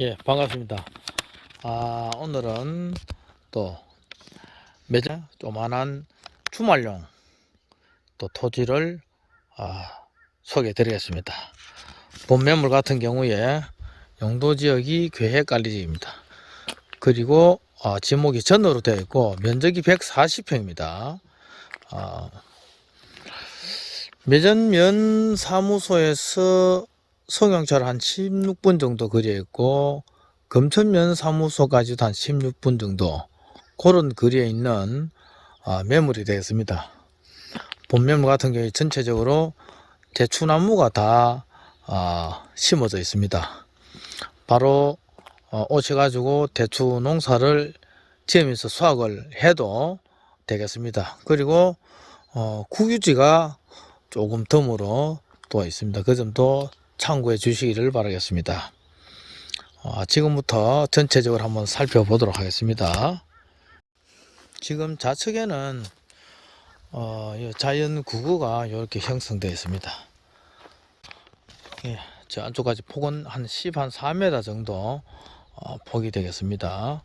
예, 반갑습니다. 아, 오늘은 또 매장 조만한 주말용 또 토지를 아, 소개해 드리겠습니다. 본매물 같은 경우에 용도 지역이 계획관리지입니다. 그리고 어, 지목이 전으로 되어 있고 면적이 140평입니다. 아, 매전면 사무소에서 성형철 한 16분 정도 그려 있고 금천면 사무소까지도 한 16분 정도 그런 그려 있는 아, 매물이 되겠습니다. 본매물 같은 경우에 전체적으로 대추나무가 다 아, 심어져 있습니다. 바로 어, 오셔가지고 대추 농사를 지으면서 수확을 해도 되겠습니다. 그리고 어, 국유지가 조금 덤으로 또 있습니다. 그 점도 참고해 주시기를 바라겠습니다. 어, 지금부터 전체적으로 한번 살펴보도록 하겠습니다. 지금 좌측에는 어, 이 자연 구구가 이렇게 형성되어 있습니다. 예, 저 안쪽까지 폭은 한 10, 한 4m 정도 어, 폭이 되겠습니다.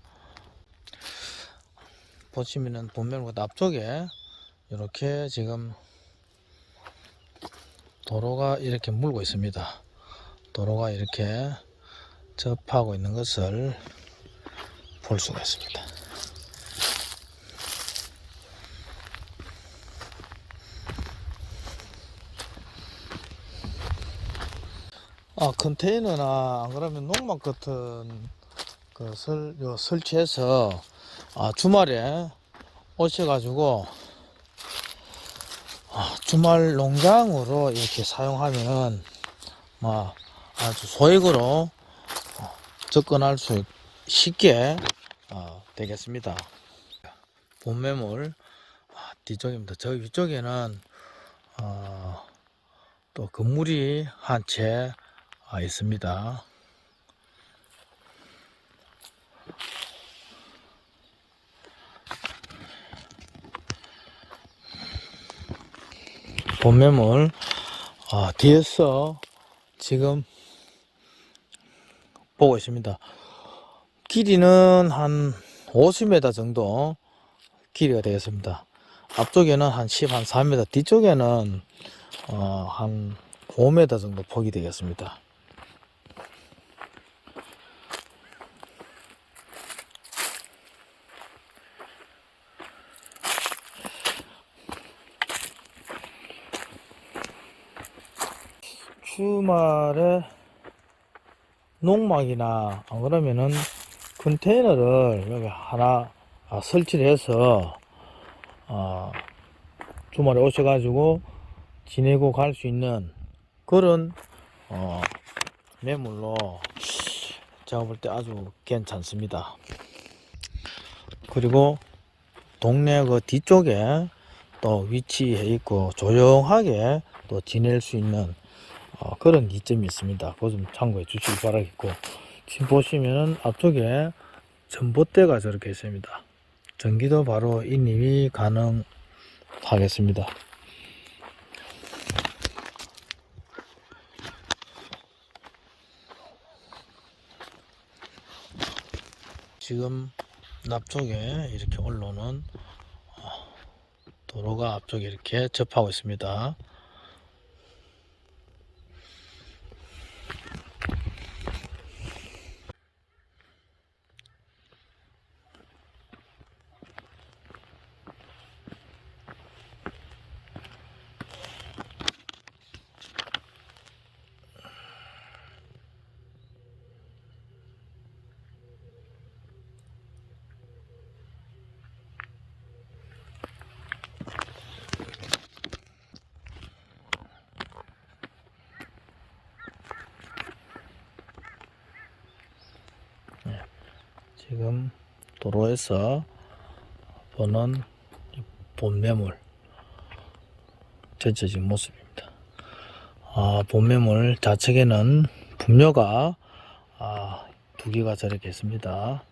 보시면은 본면과 앞쪽에 이렇게 지금 도로가 이렇게 물고 있습니다. 도로가 이렇게 접하고 있는 것을 볼 수가 있습니다. 아 컨테이너나 안 그러면 농막 같은 것을 요 설치해서 아, 주말에 오셔가지고 아, 주말 농장으로 이렇게 사용하면 뭐 아주 소액으로 어, 접근할 수 쉽게 어, 되겠습니다. 본매물 아, 뒤쪽입니다. 저 위쪽에는 어, 또 건물이 한채 아, 있습니다. 본매물 아, 뒤에서 지금 보고 있습니다. 길이는 한 50m 정도 길이가 되겠습니다. 앞쪽에는 한 10, 한 4m, 뒤쪽에는 어, 한 5m 정도 폭이 되겠습니다. 주말에 농막이나 안 그러면은 컨테이너를 여기 하나 아, 설치를 해서 어, 주말에 오셔가지고 지내고 갈 수 있는 그런 어, 매물로 제가 볼 때 아주 괜찮습니다. 그리고 동네 그 뒤쪽에 또 위치해 있고 조용하게 또 지낼 수 있는 어, 그런 이점이 있습니다. 그거 좀 참고해 주시기 바라겠고 지금 보시면은 앞쪽에 전봇대가 저렇게 있습니다. 전기도 바로 인입이 가능하겠습니다. 지금 앞쪽에 이렇게 올라오는 어, 도로가 앞쪽에 이렇게 접하고 있습니다. 지금 도로에서 보는 이 본매물 전체적인 모습입니다. 아, 본매물 좌측에는 분묘가 아, 두 개가 저렇게 있습니다.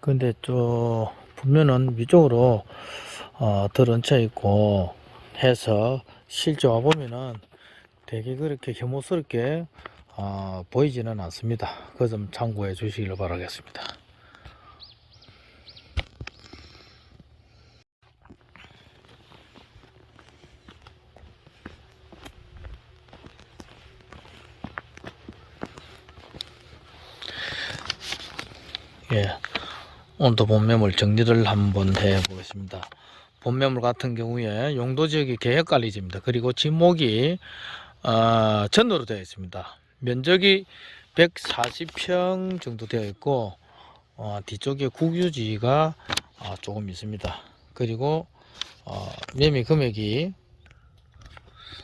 근데 저 분묘는 위쪽으로 어, 덜 얹혀 있고 해서 실제 와 보면은 되게 그렇게 혐오스럽게 어, 보이지는 않습니다. 그점 참고해 주시길 바라겠습니다. 예, 오늘도 본매물 정리를 한번 해 보겠습니다. 본매물 같은 경우에 용도 지역이 계획관리지입니다. 그리고 지목이 어, 전으로 되어 있습니다. 면적이 140평 정도 되어 있고 어, 뒤쪽에 국유지가 어, 조금 있습니다. 그리고 어, 매매 금액이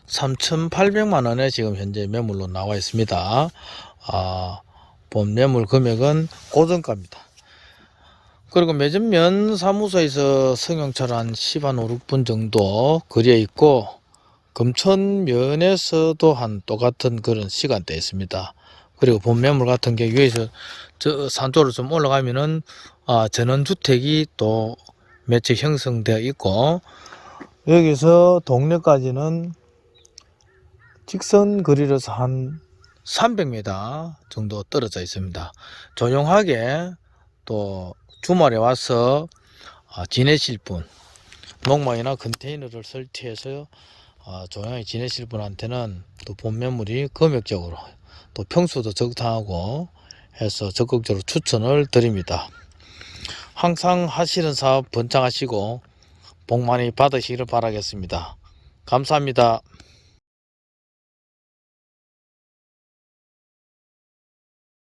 3,800만 원에 지금 현재 매물로 나와 있습니다. 아, 본 매물 금액은 고정가입니다. 그리고 매점면 사무소에서 승용차를 한 10한 5, 6분 정도 거리에 있고 금천면에서도 한 똑같은 그런 시간대에 있습니다. 그리고 본 매물 같은 경우 위에서 저 산쪽으로 좀 올라가면은 아, 전원주택이 또몇채 형성되어 있고 여기서 동네까지는 직선 거리로서 한 300m 정도 떨어져 있습니다. 조용하게 또 주말에 와서 아, 지내실 분, 농막이나 컨테이너를 설치해서 아, 조용히 지내실 분한테는 또 본매물이 금액적으로 또 평수도 적당하고 해서 적극적으로 추천을 드립니다. 항상 하시는 사업 번창하시고 복 많이 받으시기를 바라겠습니다. 감사합니다.